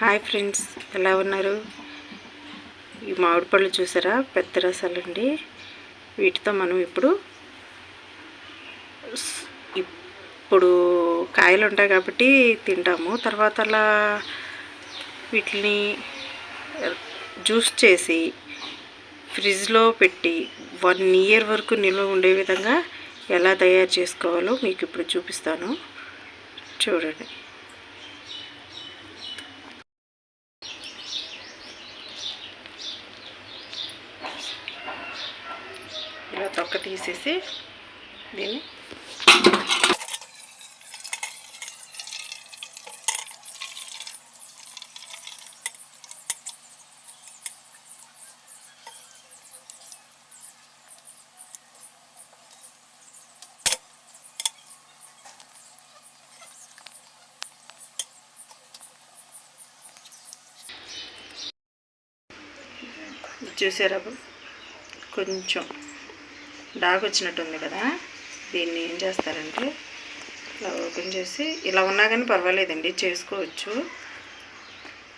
Hi friends ఎలా ఉన్నారు? ఈ మామిడి పళ్ళు చూసారా? పెద్ద రసాలండి. వీటితో మనం ఇప్పుడు ఇప్పుడు కాయలు ఉంటాయి కాబట్టి తింటాము. తర్వాత అలా వీటిని జ్యూస్ చేసి ఫ్రిడ్జ్లో పెట్టి వన్ ఇయర్ వరకు నిల్వ ఉండే విధంగా ఎలా తయారు చేసుకోవాలో మీకు ఇప్పుడు చూపిస్తాను. చూడండి. తొక్క తీసేసి దీన్ని చూసారా కొంచెం డాగ్ వచ్చినట్టుంది కదా. దీన్ని ఏం చేస్తారంటే ఇలా ఓపెన్ చేసి ఇలా ఉన్నా కానీ పర్వాలేదండి చేసుకోవచ్చు.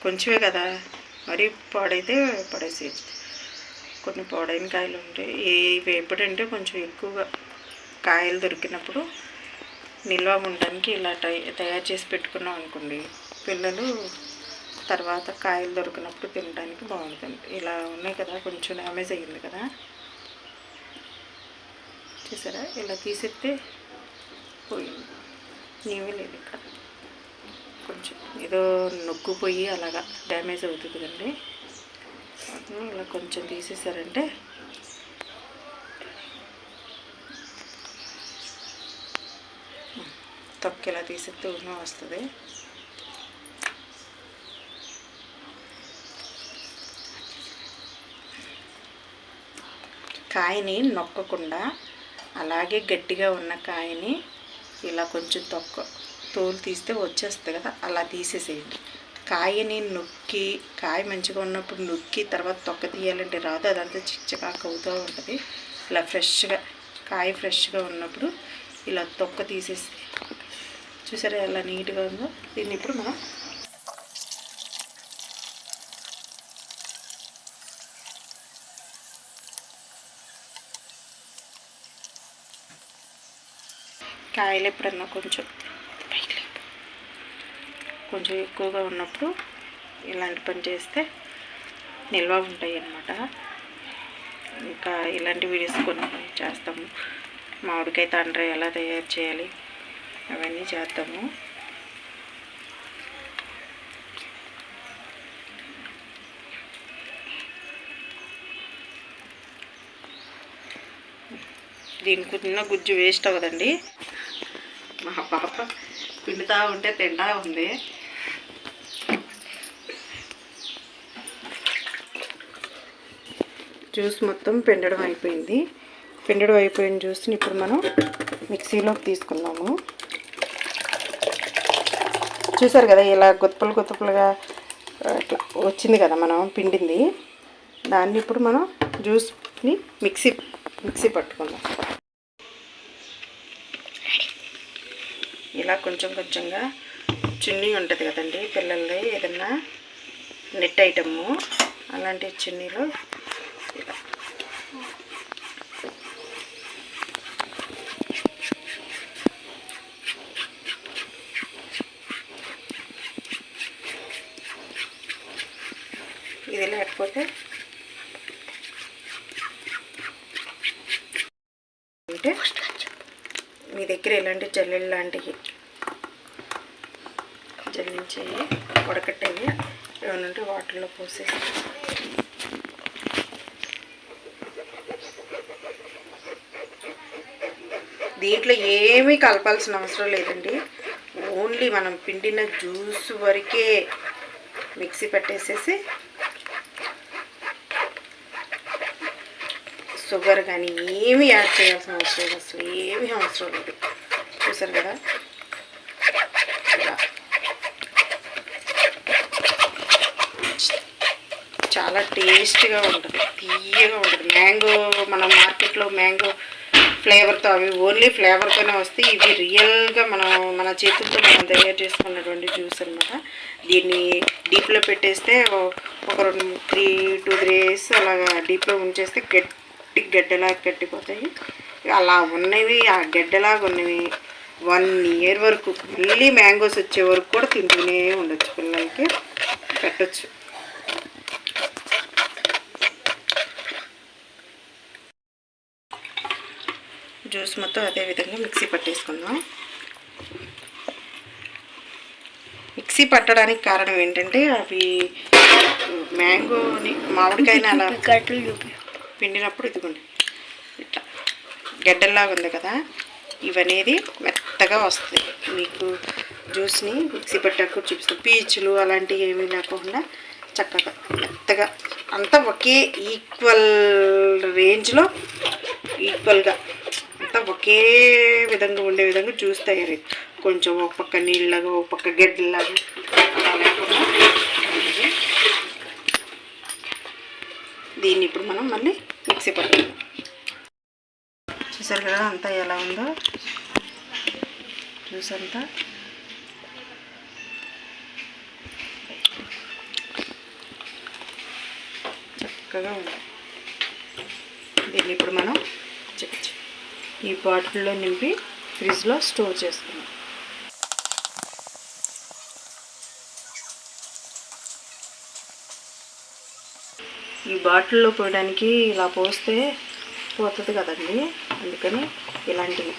కొంచెమే కదా. మరీ పాడైతే పడేసేయచ్చు కొన్ని పాడైన కాయలు ఉంటాయి ఇవి ఎప్పుడంటే కొంచెం ఎక్కువగా కాయలు దొరికినప్పుడు నిల్వ ఉండడానికి ఇలా టై తయారు చేసి పెట్టుకున్నాం అనుకోండి. పిల్లలు తర్వాత కాయలు దొరికినప్పుడు తినడానికి బాగుంటుంది. ఇలా ఉన్నాయి కదా కొంచెం డ్యామేజ్ అయ్యింది కదా. చూసారా ఇలా తీసేస్తే పోయింది. ఏమీ లేదు ఇక్కడ. కొంచెం ఏదో నొక్కుపోయి అలాగా డ్యామేజ్ అవుతుంది కదండి. ఇలా కొంచెం తీసేసారంటే తొక్క ఇలా తీసేస్తే ఉన్న వస్తుంది. కాయని నొక్కకుండా అలాగే గట్టిగా ఉన్న కాయని ఇలా కొంచెం తొక్క తోలు తీస్తే వచ్చేస్తుంది కదా అలా తీసేసేయండి. కాయని నొక్కి కాయ మంచిగా ఉన్నప్పుడు నొక్కి తర్వాత తొక్క తీయాలంటే రాదు అదంతా చిచ్చకాక అవుతూ ఉంటుంది. ఇలా ఫ్రెష్గా కాయ ఫ్రెష్గా ఉన్నప్పుడు ఇలా తొక్క తీసేసి చూసారా ఎలా నీట్గా ఉందో? దీన్ని ఇప్పుడు మనం కాయలు ఎప్పుడన్నా కొంచెం పైకి కొంచెం ఎక్కువగా ఉన్నప్పుడు ఇలాంటి పని చేస్తే నిల్వ ఉంటాయి అన్నమాట. ఇంకా ఇలాంటి వీడియోస్ కొన్ని చేస్తాము. మామిడికాయ తండ్రి ఎలా తయారు చేయాలి అవన్నీ చేస్తాము. దీనికి ఉన్న గుజ్జు వేస్ట్ అవ్వదండి. మా పాప పిండుతూ ఉంటే తింటా ఉంది. జ్యూస్ మొత్తం పిండడం అయిపోయింది. పిండడం అయిపోయిన జ్యూస్ని ఇప్పుడు మనం మిక్సీలోకి తీసుకున్నాము చూసారు కదా ఇలా గుత్తపలు గుతుపలుగా ఇట్లా వచ్చింది కదా మనం పిండింది. దాన్ని ఇప్పుడు మనం జ్యూస్ని మిక్సీ మిక్సీ పట్టుకుందాం. ఇలా కొంచెం కొంచెంగా చున్నీ ఉంటుంది కదండి పిల్లలది ఏదన్నా నెట్ ఐటము అలాంటి చున్నీలో ఇలా. ఇది లేకపోతే అంటే మీ దగ్గర ఇలాంటి జల్లెలు లాంటివి జల్లించేవి ఉడకట్టేవి ఏమైనా ఉంటే వాటర్లో పోసేసి. దీంట్లో ఏమీ కలపాల్సిన అవసరం లేదండి. ఓన్లీ మనం పిండిన జ్యూస్ వరకే మిక్సీ పెట్టేసేసి షుగర్ కానీ ఏమీ యాడ్ చేయాల్సిన అవసరం లేదు. అసలు ఏమీ అవసరం లేదు. చూసారు కదా? చాలా టేస్ట్గా ఉంటుంది. తీయగా ఉంటుంది. మ్యాంగో మనం మార్కెట్లో మ్యాంగో ఫ్లేవర్తో అవి ఓన్లీ ఫ్లేవర్తోనే వస్తాయి. ఇవి రియల్గా మనం మన చేతులతో మనం తయారు చేసుకున్నటువంటి జ్యూస్ అనమాట దీన్ని డీప్లో పెట్టేస్తే ఒక రెండు త్రీ టూ త్రీ డేస్ అలాగా డీప్లో ఉంచేస్తే గట్టి గడ్డలాగా కట్టిపోతాయి. అలా ఉన్నవి ఆ గడ్డలాగా ఉన్నవి వన్ ఇయర్ వరకు మళ్ళీ మ్యాంగోస్ వచ్చే వరకు కూడా తింటూనే ఉండొచ్చు పిల్లలకి. పెట్టచ్చు. జ్యూస్ మొత్తం అదే విధంగా మిక్సీ పట్టేసుకుందాం. మిక్సీ పట్టడానికి కారణం ఏంటంటే అవి మ్యాంగోని మామిడికాయని అలా చూపి పిండినప్పుడు ఇదిగోండి. ఇట్లా గడ్డల్లాగా ఉంది కదా ఇవనేది మెత్తగా వస్తాయి మీకు జ్యూస్ని మిక్సీ పట్టాక చూపిస్తాను పీచులు అలాంటివి ఏమీ లేకుండా చక్కగా మెత్తగా అంతా ఒకే ఈక్వల్ రేంజ్లో ఈక్వల్గా అంతా ఒకే విధంగా ఉండే విధంగా జ్యూస్ తయారైంది. కొంచెం ఒక పక్క నీళ్ళగా ఒక పక్క గడ్డలాగా అలా లేకుండా ఉంది. దీన్ని ఇప్పుడు మనం మళ్ళీ మిక్సీ పట్టుకుందాం. చూసారు కదా అంతా ఎలా ఉందో? జ్యూస్ అంతా చక్కగా ఉంది. దీన్ని ఇప్పుడు మనం చి- ఈ బాటిల్లో నింపి ఫ్రిడ్జ్లో స్టోర్ చేసుకున్నాం ఈ బాటిల్లో పోయడానికి ఇలా పోస్తే పోతుంది కదండి. అందుకని ఇలాంటివి.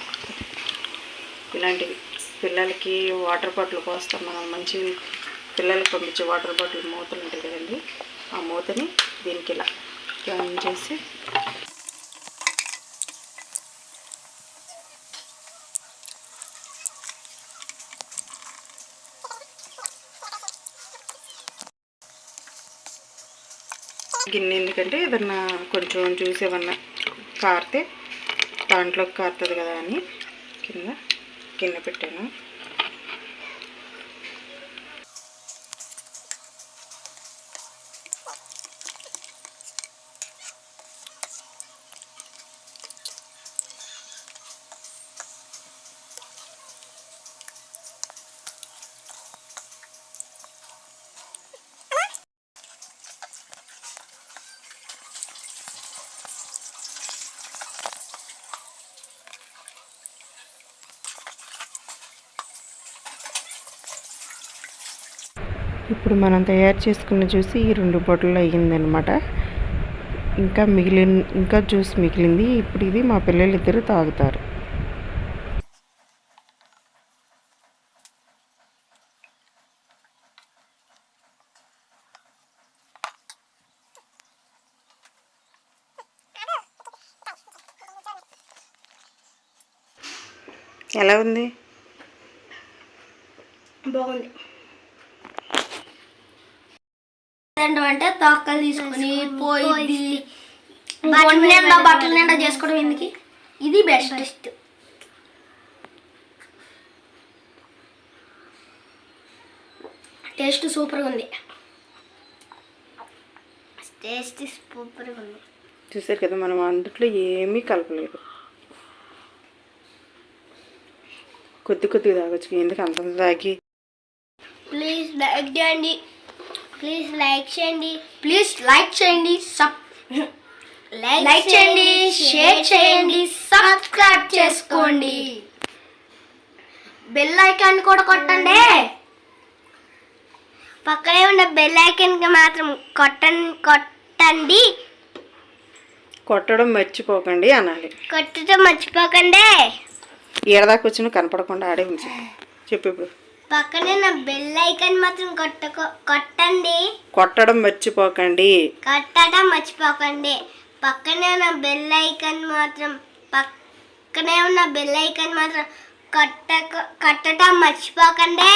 ఇలాంటివి. పిల్లలకి వాటర్ బాటిల్ పోస్తాం మనం. మంచి పిల్లలకి పంపించే వాటర్ బాటిల్ మూతలు ఉంటాయి కదండి. ఆ మూతని దీనికి ఇలా జాయిన్ చేసి గిన్నె ఎందుకంటే ఏదన్నా కొంచెం జ్యూస్ ఏమన్నా కారితే దాంట్లోకి కారుతుంది కదా అని కింద గిన్నె పెట్టాను. ఇప్పుడు మనం తయారు చేసుకున్న జ్యూస్ ఈ రెండు బాటిల్ అయ్యిందనమాట ఇంకా మిగిలిన ఇంకా జ్యూస్ మిగిలింది. ఇప్పుడు ఇది మా పిల్లలు ఇద్దరు తాగుతారు. ఎలా ఉంది? బాగుంది. ఏంటంటే తొక్కలు తీసుకుని పోయి బట్టల నిండా బట్టల నిండా చేసుకోవడం ఎందుకు? ఇది బెస్ట్. టేస్ట్ సూపర్గా ఉంది. టేస్ట్ సూపర్గా ఉంది. చూసారు కదా మనం అందుట్లో ఏమీ కలపలేదు. కొద్ది కొద్దిగా తాగొచ్చు ఎందుకు అంత తాగి? ప్లీజ్ లైక్ చేయండి. ప్లీజ్ లైక్ చేయండి ప్లీజ్ లైక్ చేయండి సబ్ లైక్ చేయండి షేర్ చేయండి సబ్స్క్రైబ్ చేసుకోండి. బెల్ ఐకాన్ కూడా కొట్టండి. పక్కనే ఉన్న బెల్ ఐకాన్ మాత్రం కొట్టండి కొట్టండి. కొట్టడం మర్చిపోకండి అనాలి. కొట్టడం మర్చిపోకండి. ఏడదాకా వచ్చిన కనపడకుండా ఆడే ఉంచి. చెప్పు ఇప్పుడు. పక్కనే నా బెల్ ఐకాన్ మాత్రం కొట్ట కొట్టండి. కొట్టడం మర్చిపోకండి. కట్టడం మర్చిపోకండి. పక్కనే ఉన్న బెల్ ఐకాన్ మాత్రం పక్కనే ఉన్న బెల్ ఐకాన్ మాత్రం కట్ట కట్టడం మర్చిపోకండి.